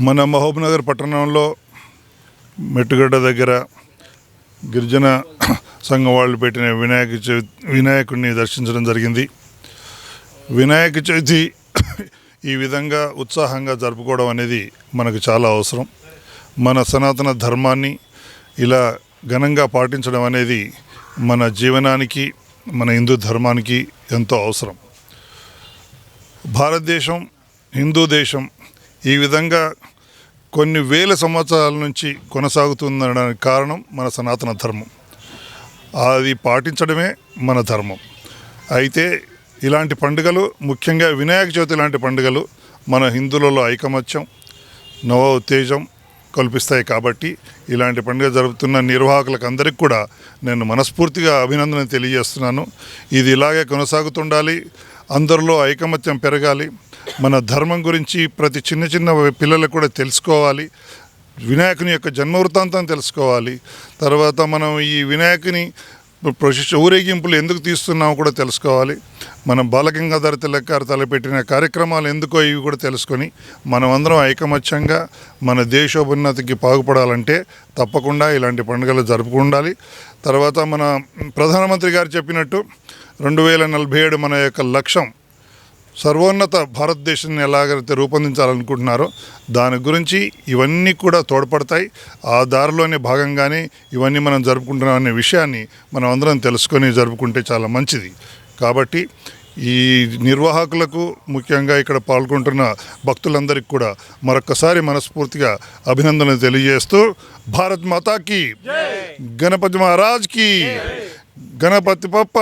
మన మహబూబ్నగర్ పట్టణంలో మెట్టుగడ్డ దగ్గర గిరిజన సంఘం వాళ్ళు పెట్టిన వినాయక చవితి వినాయకుడిని దర్శించడం జరిగింది. వినాయక చవితి ఈ విధంగా ఉత్సాహంగా జరుపుకోవడం అనేది మనకు చాలా అవసరం. మన సనాతన ధర్మాన్ని ఇలా ఘనంగా పాటించడం అనేది మన జీవనానికి మన హిందూ ధర్మానికి ఎంతో అవసరం. భారతదేశం హిందూ దేశం ఈ విధంగా కొన్ని వేల సంవత్సరాల నుంచి కొనసాగుతుందనడానికి కారణం మన సనాతన ధర్మం. అది పాటించడమే మన ధర్మం. అయితే ఇలాంటి పండుగలు ముఖ్యంగా వినాయక చవితి లాంటి పండుగలు మన హిందువులలో ఐకమత్యం నవ ఉత్తేజం కల్పిస్తాయి కాబట్టి ఇలాంటి పండుగ జరుపుతున్న నిర్వాహకులకు అందరికీ కూడా నేను మనస్ఫూర్తిగా అభినందన తెలియజేస్తున్నాను. ఇది ఇలాగే కొనసాగుతుండాలి అందరిలో ఐకమత్యం పెరగాలి మన ధర్మం గురించి ప్రతి చిన్న చిన్న పిల్లలకు కూడా తెలుసుకోవాలి. వినాయకుని యొక్క జన్మ వృత్తాంతం తెలుసుకోవాలి. తర్వాత మనం ఈ వినాయకుని ప్రొసెస్ ఊరేగింపులు ఎందుకు తీస్తున్నామో కూడా తెలుసుకోవాలి. మన బాలగంగాధర తిలక్ గారు తలపెట్టిన కార్యక్రమాలు ఎందుకో ఇవి కూడా తెలుసుకొని మనమందరం ఐకమత్యంగా మన దేశోభున్నతికి పాగుపడాలంటే తప్పకుండా ఇలాంటి పండుగలు జరుపుకుండాలి తర్వాత మన ప్రధానమంత్రి గారు చెప్పినట్టు రెండు వేల నలభై ఏడు మన యొక్క లక్ష్యం సర్వోన్నత భారతదేశాన్ని ఎలాగైతే రూపొందించాలనుకుంటున్నారో దాని గురించి ఇవన్నీ కూడా తోడ్పడతాయి. ఆ దారిలోనే భాగంగానే ఇవన్నీ మనం జరుపుకుంటున్నాం అనే విషయాన్ని మనం అందరం తెలుసుకొని జరుపుకుంటే చాలా మంచిది. కాబట్టి ఈ నిర్వాహకులకు ముఖ్యంగా ఇక్కడ పాల్గొంటున్న భక్తులందరికీ కూడా మరొక్కసారి మనస్ఫూర్తిగా అభినందనలు తెలియజేస్తూ భారత్ మాతాకి గణపతి మహారాజ్కి గణపతి పప్ప